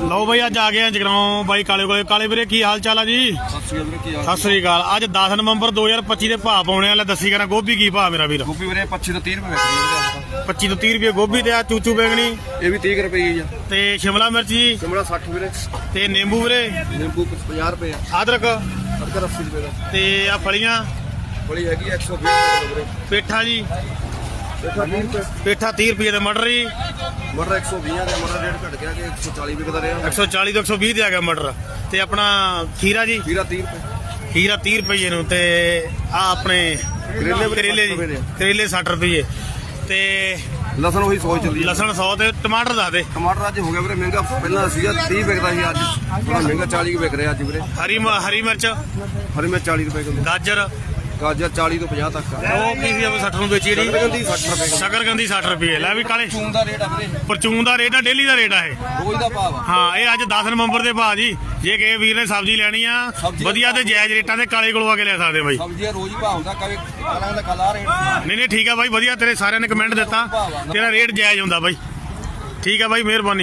ਲਓ ਬਈ ਅੱਜ ਆ ਗਏ ਆ ਜਗਰਾਉਂ ਬਾਈ ਕਾਲੇ ਕੋਲੇ। ਕਾਲੇ ਵੀਰੇ ਕੀ ਹਾਲ ਚਾਲ ਆ ਜੀ? ਸਤਿ ਸ਼੍ਰੀ ਅਕਾਲ ਅੱਜ 10 ਨਵੰਬਰ 2025 ਦੇ ਭਾਅ ਪਾਉਣੇ ਵਾਲੇ ਦੱਸੀ ਕਰਾਂ ਗੋਭੀ ਕੀ ਭਾਅ ਮੇਰਾ ਵੀਰ? ਗੋਭੀ ਵੀਰੇ 25 ਤੋਂ 30 ਰੁਪਏ ਵੀਰੇ 25 ਤੋਂ 30 ਰੁਪਏ ਗੋਭੀ ਤੇ ਆ ਚੂਚੂ ਬੈਗਣੀ। ਇਹ ਵੀ 30 ਰੁਪਏ ਹੀ ਆ। ਤੇ ਸ਼ਿਮਲਾ ਮਿਰਚ ਜੀ? ਸ਼ਿਮਲਾ 60 ਵੀਰੇ। ਤੇ ਨਿੰਬੂ ਵੀਰੇ? ਨਿੰਬੂ 50 ਰੁਪਏ ਆ। ਅਦਰਕ? ਅਦਰਕ 80 ਰੁਪਏ ਦਾ। ਤੇ ਆ ਫਲੀਆਂ? ਬੜੀ ਹੈਗੀ ਆ 120 ਰੁਪਏ ਪੇਠਾ ਜੀ? ਦੇਖਾ 20 ਰੁਪਏ। ਪੇਠਾ 30 ਰੁਪਏ ਦੇ ਮਟਰ ਜੀ? ਮਟਰ 120 ਆ ਤੇ ਮਟਰ ਰੇਟ ਘਟ ਗਿਆ ਕਿ 140 ਵਿਕਦਾ ਰਿਹਾ। 140 ਤੋਂ 120 ਤੇ ਆ ਗਿਆ ਮਟਰ ਤੇ ਆਪਣਾ ਖੀਰਾ ਜੀ? ਵੀਰਾ 30 ਰੁਪਏ। ਖੀਰਾ 30 ਰੁਪਏ ਨੂੰ ਤੇ ਆ ਆਪਣੇ ਕਰੇਲੇ ਵੀਰੇ ਕਰੇਲੇ 60 ਰੁਪਏ ਜੀ ਦੇ। ਕਰੇਲੇ 60 ਰੁਪਏ। ਤੇ ਲਸਣ ਉਹੀ 100 ਚੱਲੀ ਆ ਲਸਣ 100 ਤੇ ਟਮਾਟਰ ਦੱਸ ਦੇ। ਟਮਾਟਰ ਅੱਜ ਹੋ ਗਿਆ ਵੀਰੇ ਮਹਿੰਗਾ। ਪਹਿਲਾਂ ਸੀਗਾ 30 ਵਿਕਦਾ ਸੀ ਅੱਜ ਥੋੜਾ ਮਹਿੰਗਾ 40 ਵਿਕ ਰਿਹਾ ਅੱਜ ਵੀਰੇ। ਹਰੀ ਮ- ਹਰੀ ਮਿਰਚ। ਹਰੀ ਮਿਰਚ 40 ਰੁਪਏ ਕਿਲੋ। ਗਾਜਰ। ਗਾਜਰ 40 ਤੋਂ 50 ਤੱਕ ਆ। ਉਹ ਕੀ ਸੀ 60 ਨੂੰ ਵੇਚੀ ਜਿਹੜੀ? ਗੰਦੀ 60 ਰੁਪਏ ਕਿਲੋ ਸ਼ਕਰਕੰਦੀ 60 ਰੁਪਏ ਲੈ ਵੀ ਕਾਲੇ। ਚੂਨ ਦਾ ਰੇਟ ਆ ਵੀਰੇ। ਪਰਚੂਨ ਦਾ ਰੇਟ ਆ ਡੇਲੀ ਦਾ ਰੇਟ ਆ ਇਹ। ਰੋਜ਼ ਦਾ ਭਾਅ ਆ ਹਾਂ ਇਹ ਅੱਜ 10 ਨਵੰਬਰ ਦੇ ਭਾਅ ਜੀ। ਜੇ ਕਿਸੇ ਵੀਰ ਨੇ ਸਬਜ਼ੀ ਲੈਣੀ ਆ ਸਬਜ਼ੀ- ਵਧੀਆ ਤੇ ਜਾਇਜ਼ ਰੇਟਾਂ ਤੇ ਕਾਲੇ ਕੋਲੋਂ ਆ ਕੇ ਲੈ ਸਕਦੇ ਬਾਈ। ਸਬਜ਼ੀਆਂ ਰੋਜ਼ ਹੀ ਭਾਅ ਹੁੰਦਾ ਕਦੇ ਕਲਾਂ ਦਾ ਕਲਾ ਰੇਟ ਨਹੀਂ ਨਹੀਂ ਠੀਕ ਆ ਬਾਈ ਵਧੀਆ ਤੇਰੇ ਸਾਰਿਆਂ ਨੇ ਕਮੈਂਟ ਦਿੱਤਾ। ਤੇਰਾ ਰੇਟ ਜਾਇਜ਼ ਹੁੰਦਾ ਬਾਈ। ਠੀਕ ਆ ਬਾਈ ਮਿਹਰਬਾਨੀ।